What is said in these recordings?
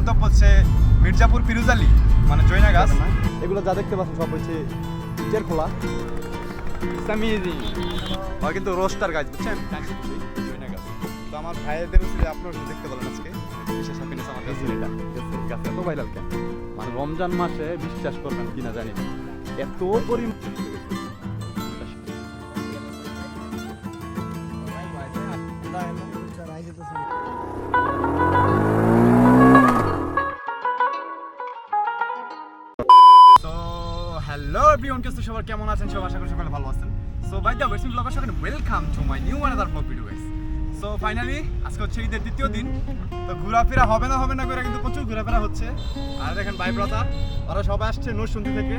গন্তব্য হচ্ছে মির্জাপুর ফিরুজালি মানে জৈনা গাছ এগুলো যা দেখতে পাচ্ছেন সব হচ্ছে ইটের খোলা। আর কিন্তু রোস্টার গাছ বুঝছেন? জৈনা গাছ তো আমার ভাইদের হচ্ছে যে আপনারা দেখতে বলেন আজকে বিশেষ হ্যাপিনেস আমার কাছে। এটা ভাইরাল কেন? মানে রমজান মাসে বিশ্বাস করবেন কিনা জানি না। এত পরিমাণ সবার কেমন আছেন? সব আশা করি সকলে ভালো আছেন। So by the west blogger সবাই welcome to my new another blog video guys so finally আজকে হচ্ছে ঈদের দ্বিতীয় দিন। তো ঘোরাফেরা হবে না হবে না করে কিন্তু প্রচুর ঘোরাফেরা হচ্ছে। আর দেখেন ভাই ব্রাদার ওরা সবাই আসছে নরসুন্দি থেকে।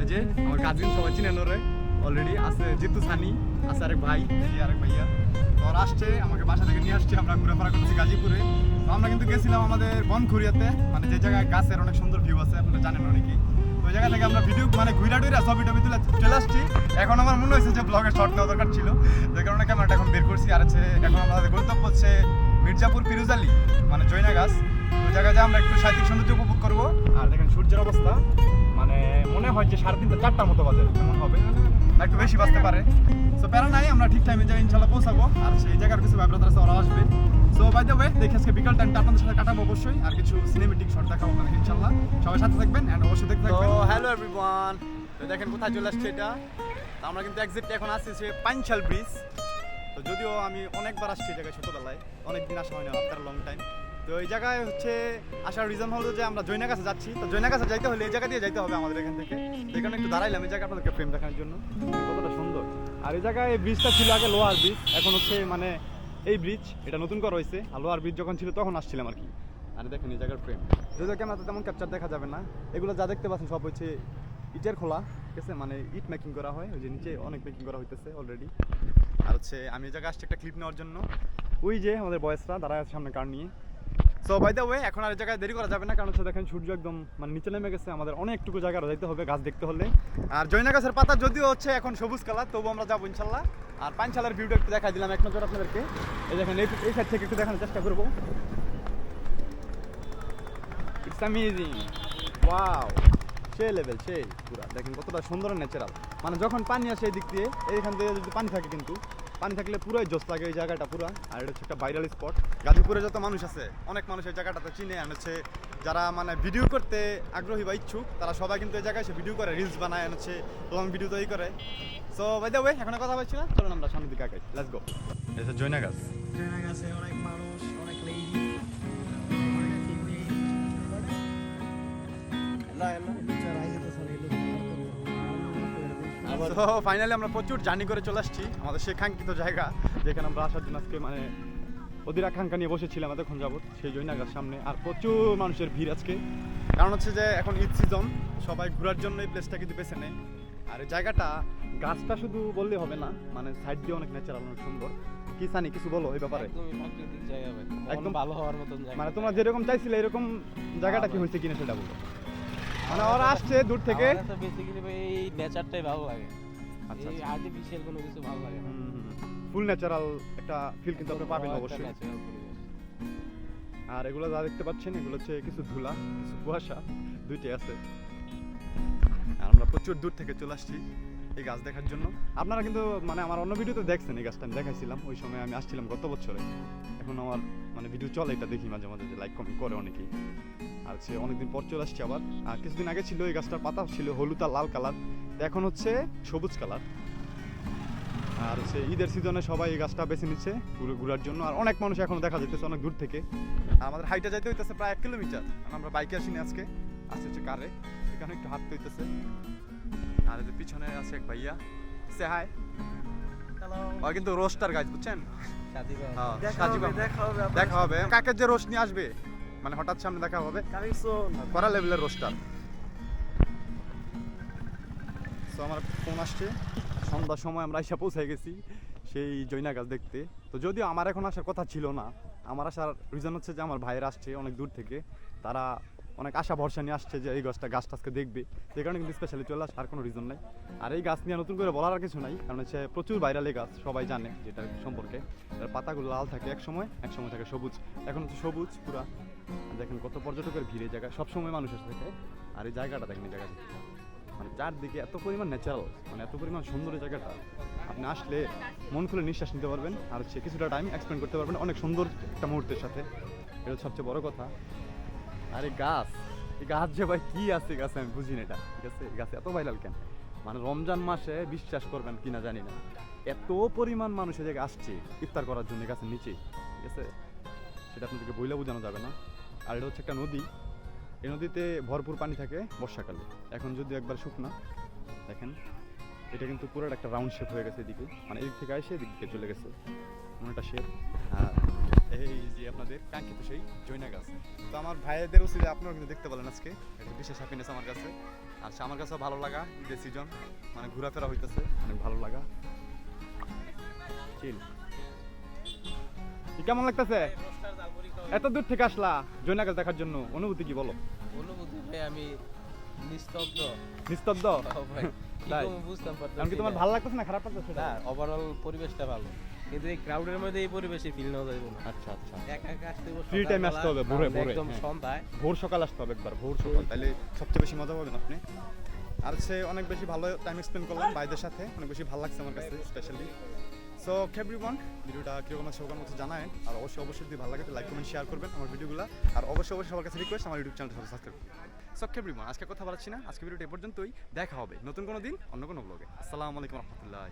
এই যে, আমার কাজিন সবাই চিনেন ওরে অলরেডি আছে জিতু সানি, আছে আরেক ভাই, এই আরেক ভাইয়া। তো ওরা আসছে, আমাকে বাসা থেকে নিয়ে আসছে, আমরা ঘোরাফেরা করছি গাজীপুরে। তো আমরা কিন্তু গেছিলাম আমাদের বনখুরিয়াতে মানে যে জায়গায় গাছের অনেক সুন্দর ভিউ আছে, আপনারা জানেন অনেকেই। জায়গা থেকে আমরা ভিডিও মানে ঘুরা টুইরা ছবি টবি তুলে চলে আসছি। এখন আমার মনে হয়েছে যে ব্লগের শর্ট নেওয়া দরকার ছিল। যে কারণে ক্যামেরাটা এখন বের করছি। আর আছে এখন আমাদের গন্তব্য হচ্ছে মির্জাপুর ফিরুজালি মানে জৈনা গাছ ওই জায়গায় যে আমরা একটু সাহিত্যিক সৌন্দর্য উপভোগ করব। আর দেখেন সূর্যের অবস্থা মানে মনে হয় যে সাড়ে তিনটা চারটার মতো বাজে, এমন হবে। একটু বেশি বাজতে পারে। সো প্যারা নাই, আমরা ঠিক টাইমে যাই, ইনশাল্লাহ পৌঁছাবো। আর সেই জায়গার কিছু ব্যাপার আছে ওরা আসবে। সো বাই ওয়ে দেখে আজকে বিকাল টাইমটা আপনাদের সাথে কাটাবো অবশ্যই। আর কিছু সিনেমেটিক শট দেখাবো আপনাদের, ইনশাল্লাহ। সবাই সাথে থাকবেন এন্ড অবশ্যই দেখতে থাকবেন। হ্যালো এভরিওয়ান দেখেন কোথায় চলে আসছে এটা? তো আমরা কিন্তু এক্সিট এখন আসছি সে পাঞ্চাল ব্রিজ তো যদিও আমি অনেকবার আসছি এই জায়গায় ছোটোবেলায় অনেক দিন আসা হয় আফটার লং টাইম তো এই জায়গায় হচ্ছে আসার রিজন হলো যে আমরা জৈনা কাছে যাচ্ছি। তো জৈনা কাছে যাইতে হলে এই জায়গা দিয়ে যাইতে হবে আমাদের এখান থেকে। এখানে একটু দাঁড়াইলাম, এই জায়গা আপনাদেরকে ফ্রেম দেখানোর জন্য। কতটা সুন্দর। আর এই জায়গায় ব্রিজটা ছিল আগে লোহার ব্রিজ এখন হচ্ছে মানে এই ব্রিজ এটা নতুন করা হয়েছে। আর লোহার ব্রিজ যখন ছিল তখন আসছিলাম আর কি। আর দেখেন এই জায়গার ফ্রেম যদিও ক্যামেরাতে তেমন ক্যাপচার দেখা যাবে না। এগুলো যা দেখতে পাচ্ছেন সব হচ্ছে ইটের খোলা, ঠিক আছে? মানে ইট মেকিং করা হয়, ওই যে নিচে অনেক মেকিং করা হইতেছে অলরেডি আর হচ্ছে আমি এই জায়গায় আসছি একটা ক্লিপ নেওয়ার জন্য। ওই যে আমাদের বয়সরা দাঁড়ায় আছে সামনে কার নিয়ে। সো বাই দ্য ওয়ে এখন আর জায়গায় দেরি করা যাবে না, কারণ দেখেন সূর্য একদম মানে নিচে নেমে গেছে। আমাদের অনেকটুকু জায়গা যাইতে হবে, গাছ দেখতে হলে। আর জৈনা গাছের পাতা যদিও হচ্ছে এখন সবুজ কালার তবু আমরা যাব ইনশাল্লাহ। আর পাঞ্চালের ভিউটা একটু দেখাই দিলাম, এক নজর আপনাদেরকে। এই দেখেন, এই এই সাইড থেকে একটু দেখানোর চেষ্টা করব। ইটস অ্যামেজিং ওয়াও সেই লেভেল সেই, পুরা। দেখেন কতটা সুন্দর ন্যাচারাল মানে যখন পানি আসে এই দিক দিয়ে, এইখান থেকে যদি পানি থাকে কিন্তু পানি থাকলে পুরোই জোস লাগে এই জায়গাটা পুরো। আর এটা হচ্ছে একটা ভাইরাল স্পট গাজীপুরে যত মানুষ আছে অনেক মানুষ এই জায়গাটাতে চিনে আর হচ্ছে যারা মানে ভিডিও করতে আগ্রহী বা ইচ্ছুক তারা সবাই কিন্তু এই জায়গায় এসে ভিডিও করে রিলস বানায় আর হচ্ছে লং ভিডিও তৈরি করে। সো বাই দ্য ওয়ে এখন কথা বলছি না চলুন আমরা সামনের দিকে আগে লেটস গো এটা জয়না গাছ। ট্রেনে গেছে অনেক মানুষ অনেক লেডি তো ফাইনালি আমরা প্রচুর জার্নি করে চলে আসছি। আমাদের কাঙ্ক্ষিত জায়গা যেখানে আমরা আসার জন্য আজকে মানে অধীর আকাঙ্ক্ষা নিয়ে বসেছিলাম এতক্ষণ যাবত সেই জৈনাগার সামনে আর প্রচুর মানুষের ভিড় আজকে। কারণ হচ্ছে যে এখন ঈদ সিজন সবাই ঘোরার জন্য এই প্লেসটা কিন্তু বেছে নেয়। আর এই জায়গাটা গাছটা শুধু বললে হবে না মানে সাইড দিয়ে অনেক ন্যাচারাল অনেক সুন্দর। কি সানি কিছু বলো এই ব্যাপারে? একদম ভালো হওয়ার মতন মানে তোমরা যেরকম চাইছিলে এরকম জায়গাটা কি হয়েছে কিনা সেটা বলো। মানে ওরা আসছে দূর থেকে। বেসিক্যালি এই নেচারটাই ভালো লাগে। আচ্ছা, এই। আর্টিফিশিয়াল কোনো কিছু ভালো লাগে না। ফুল ন্যাচারাল একটা ফিল কিন্তু আপনি পাবেন অবশ্যই। আর এগুলো যা দেখতে পাচ্ছেন এগুলো হচ্ছে কিছু ধুলা কিছু কুয়াশা দুইটাই আছে। আর আমরা প্রচুর দূর থেকে চলে আসছি এই গাছ দেখার জন্য। আপনারা কিন্তু মানে আমার অন্য ভিডিওতে দেখছেন এই গাছটা আমি দেখাইছিলাম ওই সময় আমি আসছিলাম গত বছরে। এখন আমার মানে ভিডিও চলে, এটা দেখি মাঝে মাঝে যে লাইক কমেন্ট করে অনেকেই। আর হচ্ছে অনেকদিন পর চলে আসছি আবার। আর কিছুদিন আগে ছিল এই গাছটার পাতা, ছিল হলুদ আর লাল কালার এখন হচ্ছে সবুজ কালার আর হচ্ছে ঈদের সিজনে সবাই এই গাছটা বেছে নিচ্ছে ঘুরে ঘোরার জন্য। আর অনেক মানুষ এখন দেখা যাইতেছে অনেক দূর থেকে। আর আমাদের হাইটে যাইতে হইতেছে প্রায় এক কিলোমিটার। আমরা বাইকে আসিনি আজকে। আসছে হচ্ছে কারে এখানে একটু হাঁটতে হইতেছে। আর পিছনে আছে এক ভাইয়া। সে হ্যালো ও কিন্তু রোস্টার গাছ বুঝছেন? হ্যাঁ, দেখা হবে আহমেদ। দেখা হবে দেখা হবে। কাকের যে রোশ নিয়ে আসবে? মানে হঠাৎ সামনে দেখা হবে। করা লেভেলের রোস্টার তো আমার ফোন আসছে। সন্ধ্যার সময় আমরা এসে পৌঁছে গেছি সেই জৈনা গাছ দেখতে। তো যদিও আমার এখন আসার কথা ছিল না আমার আসার রিজন হচ্ছে যে আমার ভাইয়ের আসছে অনেক দূর থেকে। তারা অনেক আশা ভরসা নিয়ে আসছে যে এই গাছটা গাছটা আজকে দেখবে। সেই কারণে কিন্তু স্পেশালি চলে আসে আর কোনো রিজন নাই। আর এই গাছ নিয়ে নতুন করে বলার আর কিছু নাই, কারণ হচ্ছে প্রচুর ভাইরাল গাছ, সবাই জানে যেটা সম্পর্কে। তার পাতাগুলো লাল থাকে এক সময় এক সময় থাকে সবুজ। এখন হচ্ছে সবুজ পুরা। দেখেন কত পর্যটকের ভিড় এই জায়গায় সবসময় মানুষ এসে থাকে আর এই জায়গাটা দেখেন, এই জায়গাটা। মানে চারদিকে এত পরিমাণ ন্যাচারাল মানে এত পরিমাণ সুন্দর জায়গাটা। আপনি আসলে মন খুলে নিঃশ্বাস নিতে পারবেন, আর হচ্ছে কিছুটা টাইম এক্সপেন্ড করতে পারবেন অনেক সুন্দর একটা মুহূর্তের সাথে। এটা সবচেয়ে বড় কথা। আর গাছ এই গাছ যে ভাই কি আছে গাছে, আমি বুঝি না এটা। ঠিক আছে? গাছে এত ভাইরাল কেন? মানে রমজান মাসে বিশ্বাস করবেন কিনা জানি না। এত পরিমাণ মানুষ জায়গায় আসছে ইফতার করার জন্য গাছের নিচে। ঠিক আছে? সেটা আপনাদেরকে বইলে বোঝানো যাবে না। আর এটা হচ্ছে একটা নদী। এই নদীতে ভরপুর পানি থাকে বর্ষাকালে। এখন যদি একবার শুকনা, দেখেন, এটা কিন্তু পুরো একটা রাউন্ড শেপ হয়ে গেছে এদিকে। মানে এদিক থেকে আসে এদিক থেকে চলে গেছে। এমন একটা শেপ আর এই যে আপনাদের কাঙ্ক্ষিত সেই জৈনা গাছ। তো আমার ভাইদের উচিত আপনারা কিন্তু দেখতে পেলেন আজকে। এটা বিশেষ হ্যাপিনেস আমার কাছে। আর আমার কাছেও ভালো লাগা ঈদের সিজন মানে ঘোরাফেরা হইতেছে অনেক ভালো লাগা। চিল কেমন লাগতেছে? এত দূর থেকে আসলা জৈনা গাছ দেখার জন্য। অনুভূতি কি বলো? অনুভূতি ভাই আমি নিস্তব্ধ। নিস্তব্ধ? ও ভাই কি তাই? বুঝতাম কারণ কি তোমার ভালো লাগতেছে না খারাপ লাগতেছে? না ওভারঅল পরিবেশটা ভালো। কিন্তু এই ক্রাউডের মধ্যে এই পরিবেশে ফিল নেওয়া যাবে না। আচ্ছা আচ্ছা। একা একা আসতে হবে Free time আসতে হবে, ভোরে, ভোরে, একদম হ্যাঁ। সন্ধ্যায়। ভোর সকাল আসতে হবে একবার ভোর সকাল। তাহলে সবচেয়ে বেশি মজা পাবেন আপনি। আর সে অনেক বেশি ভালো টাইম স্পেন্ড করলাম ভাইদের সাথে অনেক বেশি ভালো লাগছে আমার কাছে স্পেশালি সো এভরিওয়ান ভিডিওটা কীরকম আছে ওখানে মতো জানায় আর অবশ্যই অবশ্যই যদি ভালো লাগে লাইক কমেন্ট শেয়ার করবেন আমার ভিডিওগুলো। আর অবশ্যই অবশ্যই সবার কাছে রিকোয়েস্ট আমার ইউটিউব চ্যানেলটা সাবস্ক্রাইব করবেন। সো এভরিওয়ান আজকে কথা বলাচ্ছি না। আজকে ভিডিওটা এ পর্যন্তই। দেখা হবে নতুন কোনো দিন অন্য কোনো ব্লগে আসসালামু আলাইকুম রহমতুল্লাহ